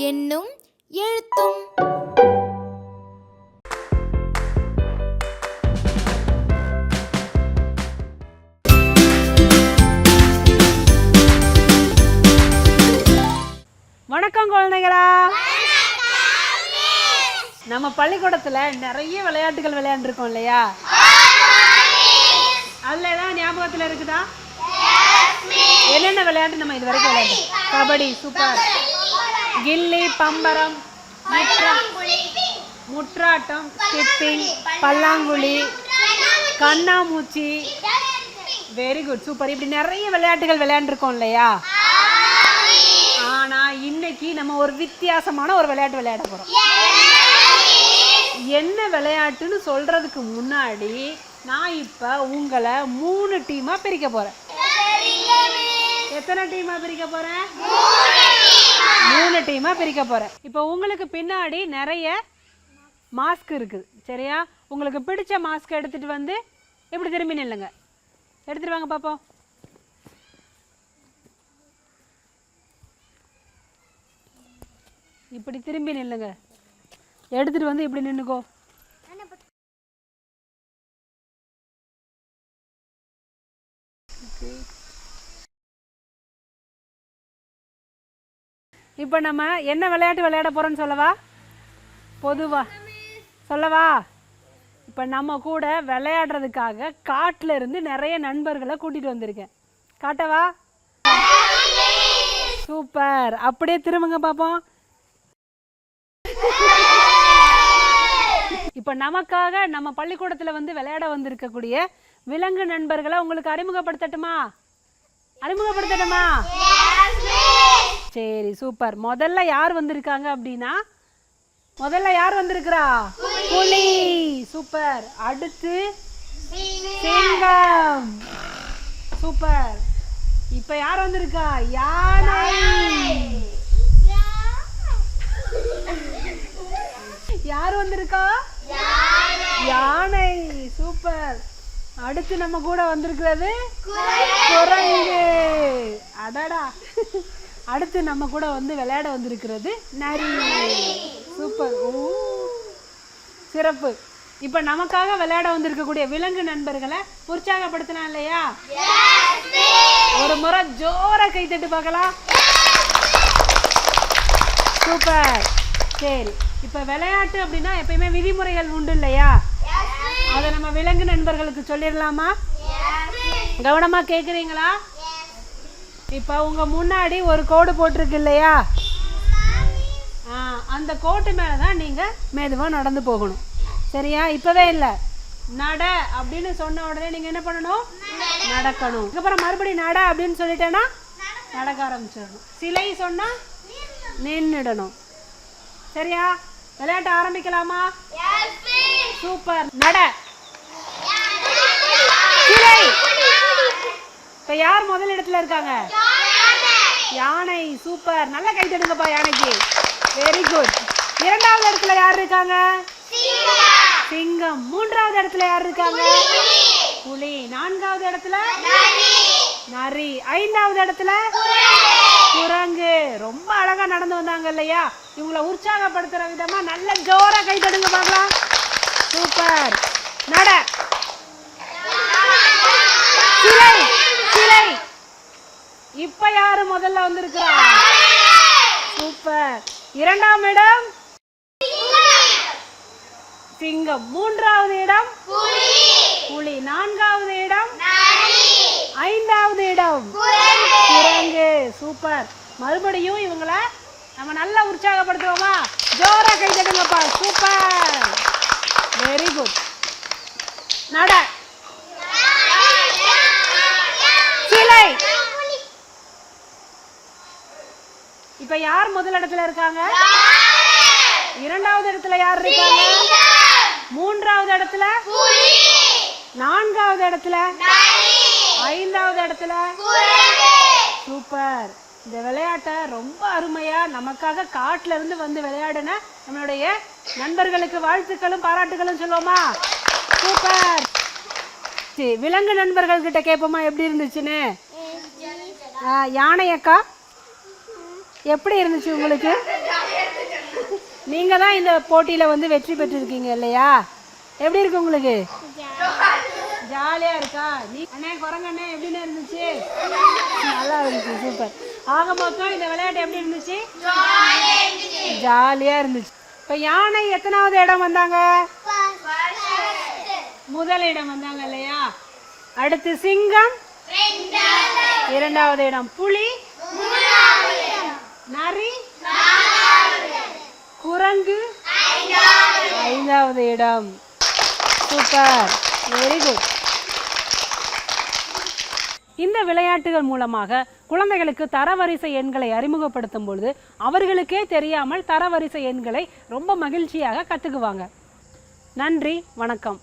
என்னும் எழுத்தும். வணக்கம் குழந்தைகளா. நம்ம பள்ளிக்கூடத்துல நிறைய விளையாட்டுகள் விளையாண்டுருக்கோம் இல்லையா? அதுல ஏதாவது ஞாபகத்துல இருக்குதா? என்னென்ன விளையாட்டு நம்ம இது வரைக்கும் விளையாண்டோம்? கபடி சூப்பர். கில்லி பம்பரம் முற்றா- முற்றாட்டம் ஸ்கிப்பிங் பல்லாங்குழி கண்ணாமூச்சி. Very good super. இப்படி நிறைய விளையாட்டுகள் விளையாண்டுருக்கோம் இல்லையா? இன்னைக்கு நம்ம ஒரு வித்தியாசமான ஒரு விளையாட்டு விளையாட போறோம். என்ன விளையாட்டுன்னு சொல்றதுக்கு முன்னாடி நான் இப்ப உங்களை மூணு டீமா பிரிக்க போறேன். எத்தனை டீமா பிரிக்க போறேன்? மூணு டீமா பிரிக்க போறேன். இப்போ உங்களுக்கு பின்னாடி நிறைய மாஸ்க் இருக்குது. சரியா? உங்களுக்கு பிடிச்ச மாஸ்க் எடுத்துட்டு வந்து இப்படி திரும்பி நில்லுங்க. எடுத்துட்டு வாங்க பார்ப்போம் இப்படி திரும்பி நில்லுங்க. எடுத்துட்டு வந்து இப்படி நின்னுக்கோ. இப்போ நம்ம என்ன விளையாட்டு விளையாட போறோம்னு சொல்லவா? பொதுவா. சொல்லவா? இப்போ நம்ம கூட விளையாடுறதுக்காக காட்டில் இருந்து நிறைய நண்பர்களை கூட்டிட்டு வந்திருக்கேன். காட்டவா? சூப்பர். அப்படியே திரும்புங்க பார்ப்போம் இப்போ நமக்காக நம்ம பள்ளிக்கூடத்தில் வந்து விளையாட வந்திருக்கக்கூடிய விலங்கு நண்பர்களை உங்களுக்கு அறிமுகப்படுத்தட்டுமா? அறிமுகப்படுத்தட்டுமா? சரி சூப்பர். முதல்ல யார் வந்திருக்காங்க அப்படின்னா முதல்ல யார் வந்திருக்கிறா? புலி. சூப்பர். அடுத்து சிங்கம். சூப்பர். இப்ப யார் வந்திருக்கா? யானை. யார் வந்திருக்கா? யானை சூப்பர். அடுத்து நம்ம கூட வந்திருக்கிறது குரங்கு. அடடா. அடுத்து நம்ம கூட வந்து விளையாட வந்திருக்கிறது நரி. சூப்பர். ஓ சிறப்பு. இப்போ நமக்காக விளையாட வந்திருக்கக்கூடிய விலங்கு நண்பர்களை உற்சாகப்படுத்தலாம் இல்லையா? ஒரு முறை ஜோரா கை தட்டு பார்க்கலாம் சூப்பர். சரி. இப்போ விளையாட்டு அப்படின்னா எப்பயுமே விதிமுறைகள் உண்டு இல்லையா? அதை நம்ம விலங்கு நண்பர்களுக்கு சொல்லிடலாமா? கவனமா கேக்குறீங்களா? இப்போ உங்க முன்னாடி ஒரு கோடு போட்டிருக்கு இல்லையா? அந்த கோட்டு மேலே தான் நீங்க மெதுவா நடந்து போகணும். சரியா? இப்பவே இல்லை. நட அப்படின்னு சொன்ன உடனே நீங்க என்ன பண்ணணும்? நடக்கணும். அதுக்கப்புறம் மறுபடியும் நட அப்படின்னு சொல்லிட்டேன்னா நடக்க. ஆரம்பிச்சிடணும். சிலை சொன்னா நின்றுடணும் சரியா? விளையாட்டு ஆரம்பிக்கலாமா? சூப்பர். நட. இப்ப யார் முதல் இடத்துல இருக்காங்க? யானை. சூப்பர். நல்ல கை தடுங்கப்பா யானைக்கு. வெரி குட் இரண்டாவது இடத்துல யார் இருக்காங்க? சிங்கம். மூன்றாவது இடத்துல யார் இருக்காங்க? புலி. நான்காவது இடத்துல? நரி. ஐந்தாவது இடத்துல? குரங்கு. ரொம்ப அழகா நடந்து வந்தாங்க இல்லையா? இவங்களை உற்சாகப்படுத்துற விதமா நல்ல ஜோரா கை தடுங்க பார்க்கலாம் சூப்பர். நட. சிலை சிலை. இப்ப யாரு முதல்ல வந்திருக்கிறா? சூப்பர். இரண்டாம் இடம். சிங்கம். மூன்றாவது இடம். புலி. நான்காவது இடம். ஐந்தாவது இடம். குரங்கு. சூப்பர். மறுபடியும் இவங்களை நம்ம நல்லா உற்சாகப்படுத்துவோமா? ஜோரா கை தட்டுங்கப்பா. சூப்பர். வெரி குட் நட. சிலை. இப்ப யார் முதல் இடத்துல இருக்காங்க? இரண்டாவது இடத்துல யார் இருக்காங்க? மூன்றாவது இடத்துல? நான்காவது இடத்துல? ஐந்தாவது இடத்துல? சூப்பர். இந்த விளையாட்டை ரொம்ப அருமையா நமக்காக காட்டுல இருந்து வந்து விளையாடின நம்மளுடைய நண்பர்களுக்கு வாழ்த்துக்களும் பாராட்டுகளும் சொல்லுவோமா? சூப்பர். சரி, விலங்கு நண்பர்கள் கிட்ட கேட்போமா? எப்படி இருந்துச்சுன்னு? யானை அக்கா எப்படி இருந்துச்சு உங்களுக்கு? நீங்க தான் இந்த போட்டியில வந்து வெற்றி பெற்றிருக்கீங்க இல்லையா? எப்படி இருக்கு உங்களுக்கு? ஜாலியா இருக்கா? நீ அண்ணே குரங்கண்ணே எப்படின்னு இருந்துச்சு? நல்லா இருந்துச்சு சூப்பர். ஆக மொத்தம் இந்த விளையாட்டு எப்படி இருந்துச்சு? ஜாலியா இருந்துச்சு. இப்போ யானை எத்தனாவது இடம் வந்தாங்க? முதல் இடம் வந்தாங்க இல்லையா? அடுத்து சிங்கம். இரண்டாவது இடம் புலி. நரி. குரங்கு. ஐந்தாவது இடம். சூப்பர். வெரி குட் இந்த விளையாட்டுகள் மூலமாக குழந்தைகளுக்கு தரவரிசை எண்களை அறிமுகப்படுத்தும் பொழுது அவர்களுக்கே தெரியாமல் தரவரிசை எண்களை ரொம்ப மகிழ்ச்சியாக கற்றுக்குவாங்க நன்றி வணக்கம்.